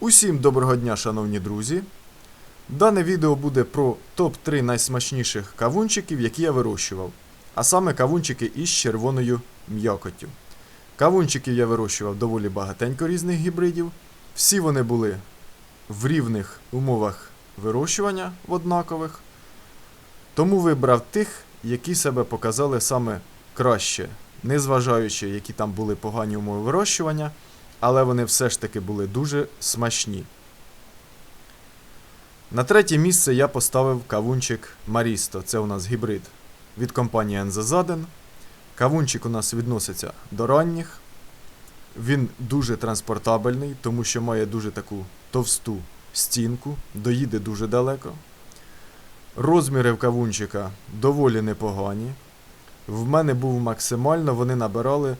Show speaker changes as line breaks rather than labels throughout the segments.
Усім доброго дня, шановні друзі. Дане відео буде про топ-3 найсмачніших кавунчиків, які я вирощував. А саме кавунчики із червоною м'якоттю. Кавунчиків я вирощував доволі багатенько різних гібридів. Всі вони були в рівних умовах вирощування в однакових. Тому вибрав тих, які себе показали саме краще, незважаючи, які там були погані умови вирощування, але вони все ж таки були дуже смачні. На третє місце я поставив кавунчик Марісто. Це у нас гібрид від компанії Ензазаден. Кавунчик у нас відноситься до ранніх. Він дуже транспортабельний, тому що має дуже таку товсту стінку, доїде дуже далеко. Розміри в кавунчика доволі непогані. В мене був максимально, вони набирали,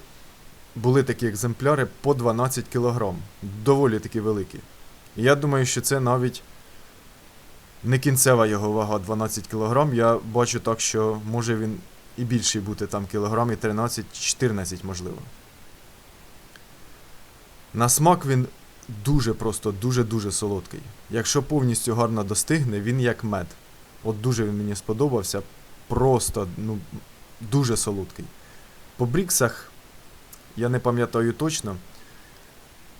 були такі екземпляри по 12 кг. Доволі такі великі. Я думаю, що це навіть не кінцева його вага 12 кг. Я бачу так, що може він і більший бути там кілограм і 13-14, можливо. На смак він дуже просто, дуже-дуже солодкий. Якщо повністю гарно достигне, він як мед. От дуже він мені сподобався. Просто, ну, дуже солодкий. По бріксах, я не пам'ятаю точно.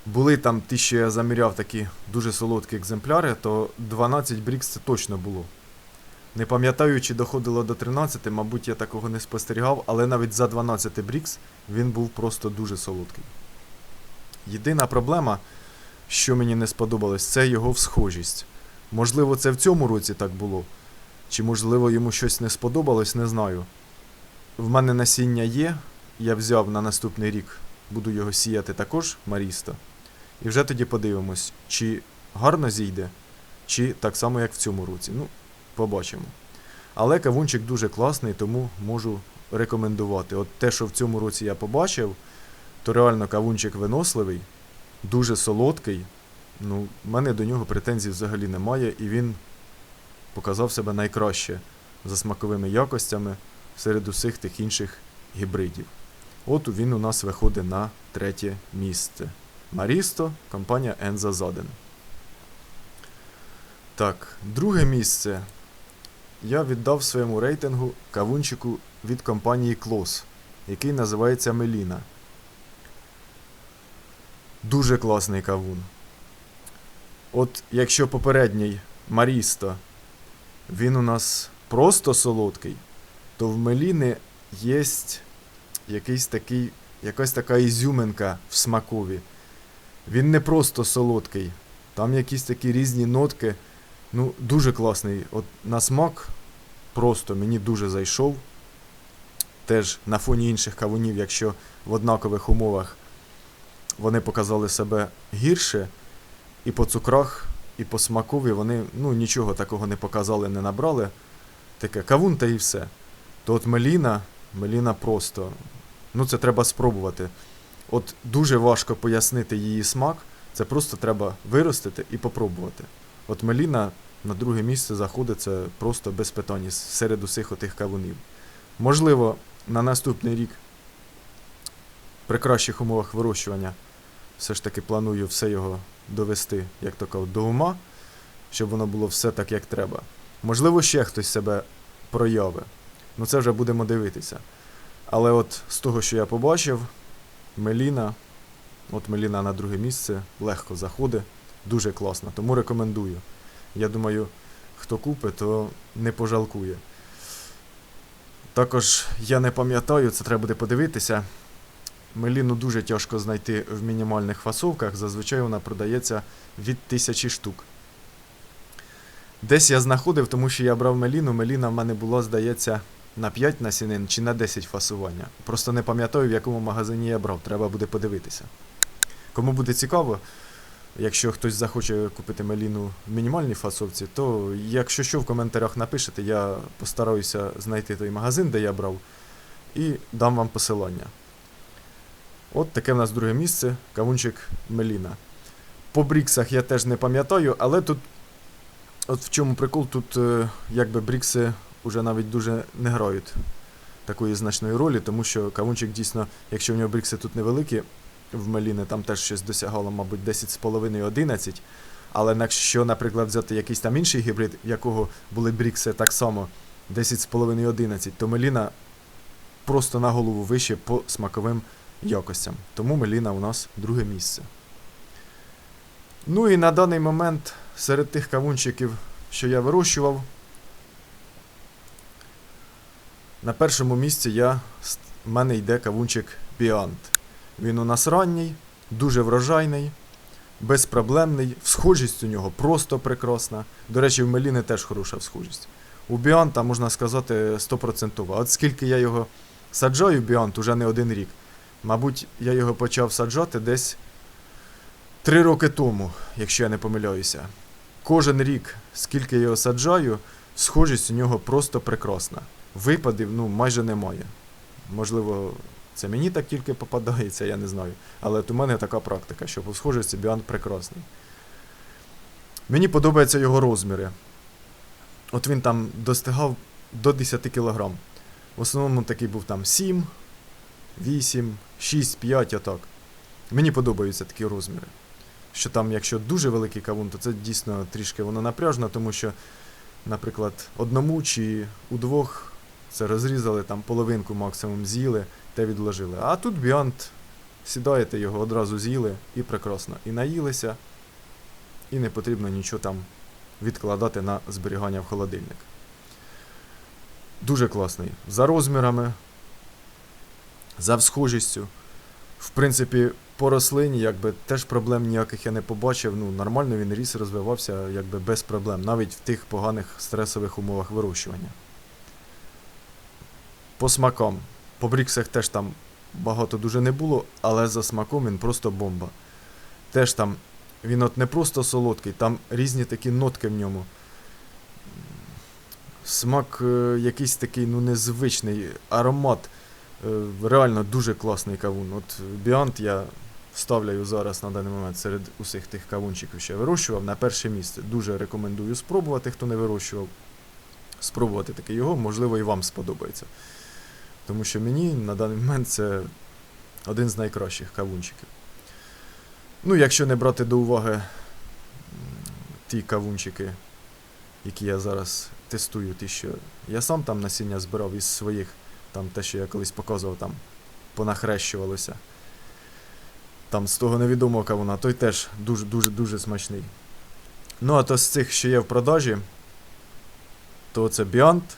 Були там ті, що я заміряв такі дуже солодкі екземпляри, то 12 брікс це точно було. Не пам'ятаю, чи доходило до 13, мабуть, я такого не спостерігав, але навіть за 12 брікс він був просто дуже солодкий. Єдина проблема, що мені не сподобалось, це його всхожість. Можливо, це в цьому році так було. Чи можливо йому щось не сподобалось, не знаю. В мене насіння є, я взяв на наступний рік, буду його сіяти також Марісто. І вже тоді подивимось, чи гарно зійде, чи так само, як в цьому році. Ну, побачимо. Але кавунчик дуже класний, тому можу рекомендувати. От те, що в цьому році я побачив, то реально кавунчик виносливий, дуже солодкий. Ну, в мене до нього претензій взагалі немає, і він показав себе найкраще за смаковими якостями серед усіх тих інших гібридів. От він у нас виходить на третє місце. Марісто, компанія Енза Заден. Так, друге місце я віддав своєму рейтингу кавунчику від компанії Клос, який називається Меліна. Дуже класний кавун. От якщо попередній Марісто, він у нас просто солодкий, то в Меліни є якийсь такий, якась така ізюминка в смакові. Він не просто солодкий, там якісь такі різні нотки. Ну, дуже класний. От на смак просто мені дуже зайшов. Теж на фоні інших кавунів, якщо в однакових умовах вони показали себе гірше, і по цукрах, і по смакові вони ну, нічого такого не показали, не набрали. Таке кавун та і все. То от Меліна, Меліна просто. Ну, це треба спробувати. От дуже важко пояснити її смак, це просто треба виростити і попробувати. От Меліна на друге місце заходить це просто без питань серед усіх отих кавунів. Можливо, на наступний рік при кращих умовах вирощування все ж таки планую все його довести, як то кажуть, до ума, щоб воно було все так, як треба. Можливо, ще хтось себе прояви. Ну це вже будемо дивитися. Але от з того, що я побачив, Меліна, от Меліна на друге місце, легко заходить, дуже класно, тому рекомендую. Я думаю, хто купить, то не пожалкує. Також я не пам'ятаю, це треба буде подивитися. Меліну дуже тяжко знайти в мінімальних фасовках, зазвичай вона продається від тисячі штук. Десь я знаходив, тому що я брав Меліну. Меліна в мене була, здається, на 5 насінин чи на 10 фасування. Просто не пам'ятаю, в якому магазині я брав, треба буде подивитися. Кому буде цікаво, якщо хтось захоче купити Меліну в мінімальній фасовці, то якщо що в коментарях напишете, я постараюся знайти той магазин, де я брав, і дам вам посилання. От таке в нас друге місце, кавунчик Меліна. По бріксах я теж не пам'ятаю, але тут, от в чому прикол, тут е, якби брікси вже навіть дуже не грають такої значної ролі, тому що кавунчик дійсно, якщо в нього брікси тут невеликі, в Меліни там теж щось досягало, мабуть, 10,5-11. Але якщо, наприклад, взяти якийсь там інший гібрид, якого були брікси так само 10,5-11, то Меліна просто на голову вище по смаковим якостям. Тому Меліна у нас друге місце. Ну і на даний момент серед тих кавунчиків, що я вирощував, на першому місці я, в мене йде кавунчик Біант. Він у нас ранній, дуже врожайний, безпроблемний, схожість у нього просто прекрасна. До речі, в Меліни теж хороша схожість. У Біанта, можна сказати, 100%. От скільки я його саджаю, Біант, уже не один рік. Мабуть, я його почав саджати десь 3 роки тому, якщо я не помиляюся. Кожен рік, скільки я його саджаю, схожість у нього просто прекрасна. Випадів ну, майже немає. Можливо, це мені так тільки попадається, я не знаю. Але у мене така практика, що по схожості Біант прекрасний. Мені подобаються його розміри. От він там достигав до 10 кг. В основному такий був там 7, 8, 6, 5, отак. Мені подобаються такі розміри. Що там, якщо дуже великий кавун, то це дійсно трішки воно напряжно, тому що, наприклад, одному чи у двох це розрізали там половинку максимум з'їли та відложили. А тут біант, сідаєте його одразу з'їли і прекрасно. І наїлися, і не потрібно нічого там відкладати на зберігання в холодильник. Дуже класний. За розмірами, за схожістю. В принципі, по рослині якби теж проблем ніяких я не побачив. Ну, нормально він ріс, розвивався якби без проблем, навіть в тих поганих стресових умовах вирощування. По смакам. По бріксах теж там багато дуже не було, але за смаком він просто бомба. Теж там він от не просто солодкий, там різні такі нотки в ньому. Смак е, якийсь такий ну, незвичний, аромат. Е, реально дуже класний кавун. От Біант я ставляю зараз на даний момент серед усіх тих кавунчиків, що я вирощував, на перше місце. Дуже рекомендую спробувати, хто не вирощував. Спробувати таки його, можливо, і вам сподобається. Тому що мені на даний момент це один з найкращих кавунчиків. Ну, якщо не брати до уваги ті кавунчики, які я зараз тестую, ті, що я сам там насіння збирав із своїх, там те, що я колись показував, там понахрещувалося. Там з того невідомого кавуна, той теж дуже дуже дуже смачний. Ну, а то з цих, що є в продажі, то це Біант,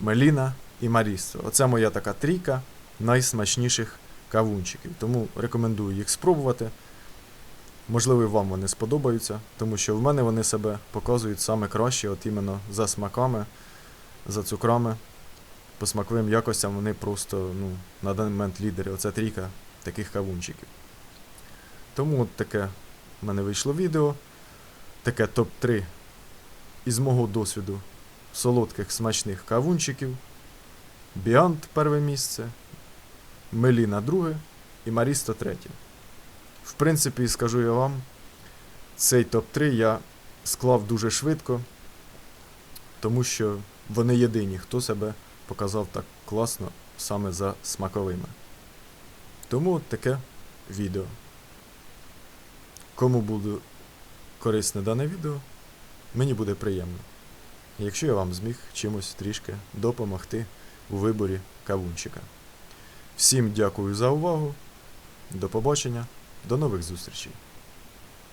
Меліна і Марісо. Оце моя така трійка найсмачніших кавунчиків. Тому рекомендую їх спробувати. Можливо, вам вони сподобаються, тому що в мене вони себе показують саме краще, от іменно за смаками, за цукрами, по смаковим якостям вони просто ну, на даний момент лідери. Оце трійка таких кавунчиків. Тому от таке в мене вийшло відео. Таке топ-3 із мого досвіду солодких смачних кавунчиків. Біант перше місце, Меліна друге і Марісто третє. В принципі, скажу я вам, цей топ-3 я склав дуже швидко, тому що вони єдині, хто себе показав так класно саме за смаковими. Тому таке відео. Кому буде корисне дане відео, мені буде приємно. Якщо я вам зміг чимось трішки допомогти у виборі кавунчика. Всім дякую за увагу. До побачення, до нових зустрічей.